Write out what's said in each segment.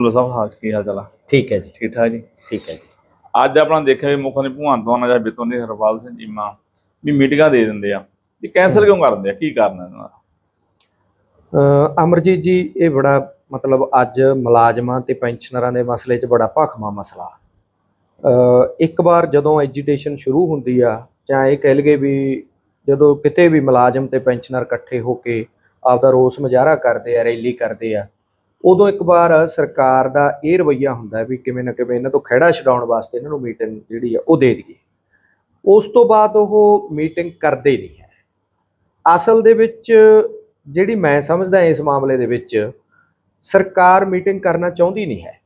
ਲੋ ਸਾਹਿਬ ਹਾਲ ਕੀ ਹਾਲ ਚਾਲ ਠੀਕ ਹੈ ਜੀ। ਠੀਕ ਠਾਕ ਜੀ? ਠੀਕ ਹੈ ਜੀ। ਅੱਜ ਆਪਣਾ ਦੇਖਿਆ ਵੀ ਮੁੱਖ ਮੰਤਰੀ ਭਗਵੰਤ ਮਾਨ ਜਾਂ ਬਿੱਤੋਂ ਦੇ ਹਰਪਾਲ ਸਿੰਘ ਚੀਮਾ ਵੀ ਮੀਟਿੰਗਾਂ ਦੇ ਦਿੰਦੇ ਆ। ਇਹ ਕੈਂਸਲ ਕਿਉਂ ਕਰਦੇ ਆ? ਕੀ ਕਾਰਨ ਹੈ ਇਹਨਾਂ ਦਾ? ਅ, ਅਮਰਜੀਤ ਜੀ ਇਹ ਬੜਾ ਮਤਲਬ ਅੱਜ ਮੁਲਾਜ਼ਮਾਂ ਤੇ ਪੈਨਸ਼ਨਰਾਂ ਦੇ ਮਸਲੇ 'ਚ ਬੜਾ ਭਾਖਮਾ ਮਸਲਾ। ਅ, ਇੱਕ ਵਾਰ ਜਦੋਂ ਐਜੀਟੇਸ਼ਨ ਸ਼ੁਰੂ ਹੁੰਦੀ ਆ ਜਾਂ ਇਹ ਕਹਿ ਲਈਏ ਵੀ ਜਦੋਂ ਕਿਤੇ ਵੀ ਮੁਲਾਜ਼ਮ ਤੇ ਪੈਨਸ਼ਨਰ ਇਕੱਠੇ ਹੋ ਕੇ ਆਪਦਾ ਰੋਸ ਮੁਜ਼ਾਹਰਾ ਕਰਦੇ ਆ ਰੈਲੀ ਕਰਦੇ ਆ ਉਦੋਂ ਇੱਕ ਵਾਰ ਸਰਕਾਰ ਦਾ ਇਹ ਰਵੱਈਆ ਹੁੰਦਾ ਵੀ ਕਿਵੇਂ ਨਾ ਕਿਵੇਂ ਇਹਨਾਂ ਤੋਂ ਖਹਿੜਾ ਛਡਾਉਣ ਵਾਸਤੇ ਇਹਨਾਂ ਨੂੰ ਮੀਟਿੰਗ ਜਿਹੜੀ ਆ ਉਹ ਦੇ ਦਈਏ। ਉਸ ਤੋਂ ਬਾਅਦ ਉਹ ਮੀਟਿੰਗ ਕਰਦੇ ਨਹੀਂ ਹੈ। ਅਸਲ ਦੇ ਵਿੱਚ ਜਿਹੜੀ ਮੈਂ ਸਮਝਦਾ ਇਸ ਮਾਮਲੇ ਦੇ ਵਿੱਚ ਸਰਕਾਰ ਮੀਟਿੰਗ ਕਰਨਾ ਚਾਹੁੰਦੀ ਨਹੀਂ ਹੈ।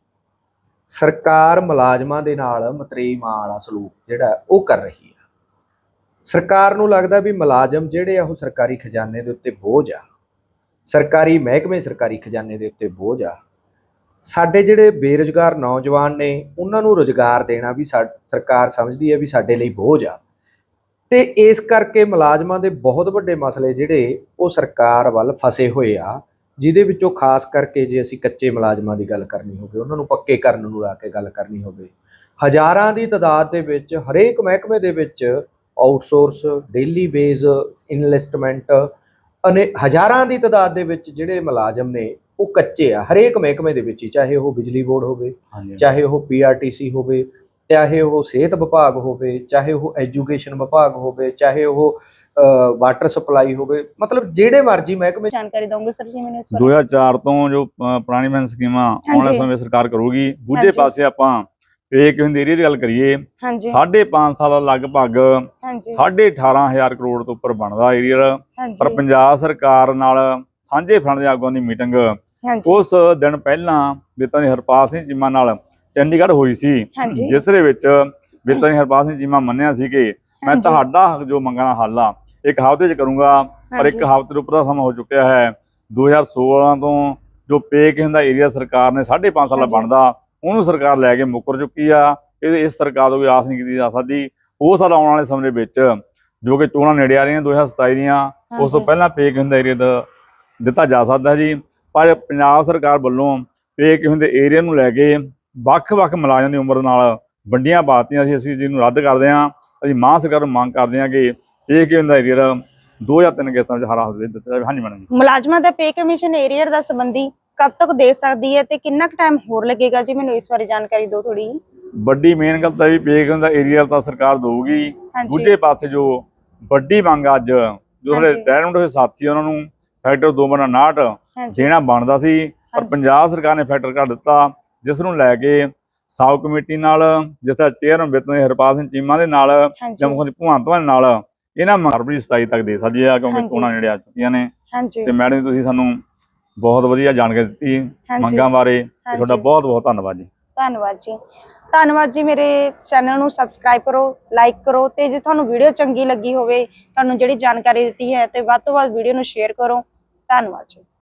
ਸਰਕਾਰ ਮੁਲਾਜ਼ਮਾਂ ਦੇ ਨਾਲ ਮਤਰੇਈ ਮਾਂ ਵਾਲਾ ਸਲੂਕ ਜਿਹੜਾ ਉਹ ਕਰ ਰਹੀ ਹੈ ਸਰਕਾਰ ਨੂੰ ਲੱਗਦਾ ਵੀ ਮੁਲਾਜ਼ਮ ਜਿਹੜੇ ਆ ਉਹ ਸਰਕਾਰੀ ਖਜ਼ਾਨੇ ਦੇ ਉੱਤੇ ਬੋਝ ਆ। ਸਰਕਾਰੀ ਮਹਿਕਮੇ, ਸਰਕਾਰੀ ਖਜ਼ਾਨੇ ਦੇ ਉੱਤੇ ਬੋਝ ਆ। ਸਾਡੇ ਜਿਹੜੇ ਬੇਰੁਜ਼ਗਾਰ ਨੌਜਵਾਨ ਨੇ, ਉਹਨਾਂ ਨੂੰ ਰੁਜ਼ਗਾਰ ਦੇਣਾ ਵੀ ਸਾ- ਸਰਕਾਰ ਸਮਝਦੀ ਹੈ ਵੀ ਸਾਡੇ ਲਈ ਬੋਝ ਆ। ਤੇ ਇਸ ਕਰਕੇ ਮੁਲਾਜ਼ਮਾਂ ਦੇ ਬਹੁਤ ਵੱਡੇ ਮਸਲੇ ਜਿਹੜੇ, ਉਹ ਸਰਕਾਰ ਵੱਲ ਫਸੇ ਹੋਏ ਆ, ਜਿਹਦੇ ਵਿੱਚੋਂ ਖਾਸ ਕਰਕੇ ਜੇ ਅਸੀਂ ਕੱਚੇ ਮੁਲਾਜ਼ਮਾਂ ਦੀ ਗੱਲ ਕਰਨੀ ਹੋਵੇ, ਉਹਨਾਂ ਨੂੰ ਪੱਕੇ ਕਰਨ ਨੂੰ ਲਾ ਕੇ ਗੱਲ ਕਰਨੀ ਹੋਵੇ, ਹਜ਼ਾਰਾਂ ਦੀ ਤਾਦਾਦ ਦੇ ਵਿੱਚ, ਹਰੇਕ ਮਹਿਕਮੇ ਦੇ ਵਿੱਚ ਆਊਟਸੋਰਸ, ਡੇਲੀ ਬੇਸ, ਇਨਵੈਸਟਮੈਂਟ ਅਨੇ ਹਜ਼ਾਰਾਂ ਦੀ ਤਾਦਾਦ ਦੇ ਵਿੱਚ ਜਿਹੜੇ ਮੁਲਾਜ਼ਮ ਨੇ ਉਹ ਕੱਚੇ ਆ ਹਰੇਕ ਮਹਿਕਮੇ ਦੇ ਵਿੱਚ ਹੀ ਚਾਹੇ ਉਹ ਬਿਜਲੀ ਬੋਰਡ ਹੋਵੇ ਚਾਹੇ ਉਹ ਪੀਆਰਟੀਸੀ ਹੋਵੇ ਚਾਹੇ ਉਹ ਸਿਹਤ ਵਿਭਾਗ ਹੋਵੇ ਚਾਹੇ ਉਹ ਐਜੂਕੇਸ਼ਨ ਵਿਭਾਗ ਹੋਵੇ ਚਾਹੇ ਉਹ ਵਾਟਰ ਸਪਲਾਈ ਹੋਵੇ ਮਤਲਬ ਜਿਹੜੇ ਮਰਜ਼ੀ ਮਹਿਕਮੇ ਜਾਣਕਾਰੀ ਦਊਂਗੇ ਸਰ ਜੀ ਮੈਨੂੰ ਇਸ ਬਾਰੇ 2004 ਤੋਂ ਜੋ ਅ, ਪੁਰਾਣੀ ਪੈਨਸ਼ਨ ਸਕੀਮਾਂ ਆਉਣ ਵਾਲੇ ਹਾਂਜੀ। ਸਮੇਂ ਸਰਕਾਰ ਕਰੂਗੀ ਦੂਜੇ ਹਾਂਜੀ। ਪਾਸੇ ਆਪਾਂ ਪੇ ਕਿਉਂ ਏਰੀਆ ਦੀ ਗੱਲ ਕਰੀਏ ਹਾਂਜੀ। 5.5 ਸਾਲ ਲਗਭਗ ਹਾਂਜੀ। 18500 ਕਰੋੜ ਤੋਂ ਉੱਪਰ ਬਣਦਾ ਏਰੀਆ। ਪਰ ਪੰਜਾਬ ਸਰਕਾਰ ਨਾਲ ਸਾਂਝੇ ਫਰੰਟ ਦੇ ਆਗੂਆਂ ਦੀ ਮੀਟਿੰਗ ਉਸ ਦਿਨ ਪਹਿਲਾਂ ਬਿੱਤਾਂ ਦੀ ਹਰਪਾਲ ਸਿੰਘ ਚੀਮਾ ਨਾਲ ਚੰਡੀਗੜ੍ਹ ਹੋਈ ਸੀ। ਜਿਸ ਦੇ ਵਿੱਚ ਬਿੱਤਾਂ ਦੀ ਹਰਪਾਲ ਸਿੰਘ ਚੀਮਾ ਮੰਨਿਆ ਸੀ ਕਿ ਮੈਂ। ਤੁਹਾਡਾ ਹੱਕ ਜੋ ਮੰਗਣਾ ਹੱਲ ਆ ਇੱਕ ਹਫ਼ਤੇ 'ਚ ਕਰੂੰਗਾ ਪਰ ਇੱਕ। ਹਫ਼ਤੇ ਤੋਂ ਉੱਪਰ ਦਾ ਸਮਾਂ ਹੋ ਚੁੱਕਿਆ ਹੈ। 2016 ਤੋਂ ਜੋ ਪੇ ਕਿਹਨ ਦਾ ਏਰੀਆ ਸਰਕਾਰ ਨੇ 5.5 ਸਾਲਾ ਬਣਦਾ ਉਹਨੂੰ ਸਰਕਾਰ ਲੈ ਕੇ ਮੁੱਕਰ ਚੁੱਕੀ ਆ। ਇਹ ਇਸ ਸਰਕਾਰ ਤੋਂ ਕੋਈ ਆਸ ਨਹੀਂ ਕੀਤੀ ਜਾ ਸਕਦੀ। ਉਹ ਸਾਲ ਆਉਣ ਵਾਲੇ ਸਮੇਂ ਵਿੱਚ ਜੋ ਕਿ ਚੋਣਾਂ ਨੇੜੇ ਆ ਰਹੀਆਂ 2027 ਦੀਆਂ ਉਸ ਤੋਂ। ਪਹਿਲਾਂ ਪੇ ਕਿਹਨ ਦਾ ਏਰੀਆ ਦਾ ਦਿੱਤਾ ਜਾ ਸਕਦਾ ਜੀ। ਪਰ ਪੰਜਾਬ ਸਰਕਾਰ ਵੱਲੋਂ ਪੇ ਕਿਹਨ ਦੇ ਏਰੀਆ ਨੂੰ ਲੈ ਕੇ ਵੱਖ-ਵੱਖ ਮੁਲਾਜ਼ਮਾਂ ਦੀ ਉਮਰ ਨਾਲ ਵੰਡੀਆਂ ਪਾਤੀਆਂ ਸੀ। ਅਸੀਂ ਜਿਹਨੂੰ ਰੱਦ ਕਰਦੇ ਹਾਂ। ਅਸੀਂ ਮਾਂ ਸਰਕਾਰ ਨੂੰ ਮੰਗ ਕਰਦੇ ਹਾਂ ਕਿ ਇਹ ਕਿਹਨ ਦਾ ਏਰੀਆ ਦੋ ਜਾਂ ਤਿੰਨ ਕਿਸ਼ਤਾਂ ਵਿੱਚ ਹਰ ਹਾਲ ਵਿੱਚ ਦਿੱਤਾ ਜਾਵੇ। ਹਾਂਜੀ ਮੈਡਮ ਮੁਲਾਜ਼ਮਾਂ ਦਾ ਪੇ ਕਮਿਸ਼ਨ ਏਰੀਅਰ ਦਾ ਸੰਬੰਧੀ ਕਦ ਤੱਕ ਦੇ ਸਕਦੀ ਹੈ ਤੇ ਕਿੰਨਾ ਕੁ ਟਾਈਮ ਹੋਰ ਲੱਗੇਗਾ? ਜੀ ਮੈਨੂੰ ਇਸ ਬਾਰੇ ਜਾਣਕਾਰੀ ਦਿਓ ਥੋੜੀ ਵੱਡੀ ਮੇਨ ਗੱਲ ਤਾਂ ਵੀ ਪੇ ਕਿਹਨ ਦਾ ਏਰੀਆ ਤਾਂ ਸਰਕਾਰ ਦੇਊਗੀ। ਦੂਜੇ ਪਾਸੇ ਜੋ ਵੱਡੀ ਮੰਗ ਅੱਜ ਜੋ ਸਾਡੇ। ਰਿਟਾਇਰਮੈਂਟ ਹੋਏ ਸਾਥੀ ਉਹਨਾਂ ਨੂੰ ਫੈਕਟਰ 2 ਬਣਾ 59 ਹਾਂਜੀ। ਦੇਣਾ ਬਣਦਾ ਸੀ ਪਰ। ਪੰਜਾਬ ਸਰਕਾਰ ਨੇ ਫੈਕਟਰ ਕੱਢ ਦਿੱਤਾ ਜਿਸ ਨੂੰ ਲੈ ਕੇ ਸਾਬ ਕਮੇਟੀ ਨਾਲ ਜਿਸ ਦਾ ਚੇਅਰਮੈਨ ਬਿੱਤਨ ਹਰਪਾਲ ਸਿੰਘ ਚੀਮਾ ਦੇ ਨਾਲ ਹਾਂਜੀ। ਜਾਂ ਮੁੱਖ ਮੰਤਰੀ ਭਗਵੰਤ ਮਾਨ ਨਾਲ ਇਹਨਾਂ ਫਰਵਰੀ 27 ਤੱਕ ਦੇ ਸਕਦੀ ਆ ਕਿਉਂਕਿ। ਚੋਣਾਂ ਨੇੜੇ ਆ ਚੁੱਕੀਆਂ ਨੇ। ਤੇ ਮੈਡਮ ਤੁਸੀਂ ਸਾਨੂੰ ਬਹੁਤ ਵਧੀਆ ਜਾਣਕਾਰੀ ਦਿੱਤੀ ਹਾਂਜੀ। ਮੰਗਾਂ ਬਾਰੇ ਤੇ ਤੁਹਾਡਾ। ਬਹੁਤ ਬਹੁਤ ਧੰਨਵਾਦ ਜੀ। ਧੰਨਵਾਦ ਜੀ। ਧੰਨਵਾਦ ਜੀ ਮੇਰੇ ਚੈਨਲ ਨੂੰ ਸਬਸਕ੍ਰਾਈਬ ਕਰੋ ਲਾਈਕ ਕਰੋ ਤੇ ਜੇ ਤੁਹਾਨੂੰ ਵੀਡੀਓ ਚੰਗੀ ਲੱਗੀ ਹੋਵੇ ਤੁਹਾਨੂੰ ਜਿਹੜੀ ਜਾਣਕਾਰੀ ਦਿੱਤੀ ਹੈ ਤੇ ਵੱਧ ਤੋਂ ਵੱਧ ਵੀਡੀਓ ਨੂੰ ਸ਼ੇਅਰ ਕਰੋ। ਧੰਨਵਾਦ ਜੀ।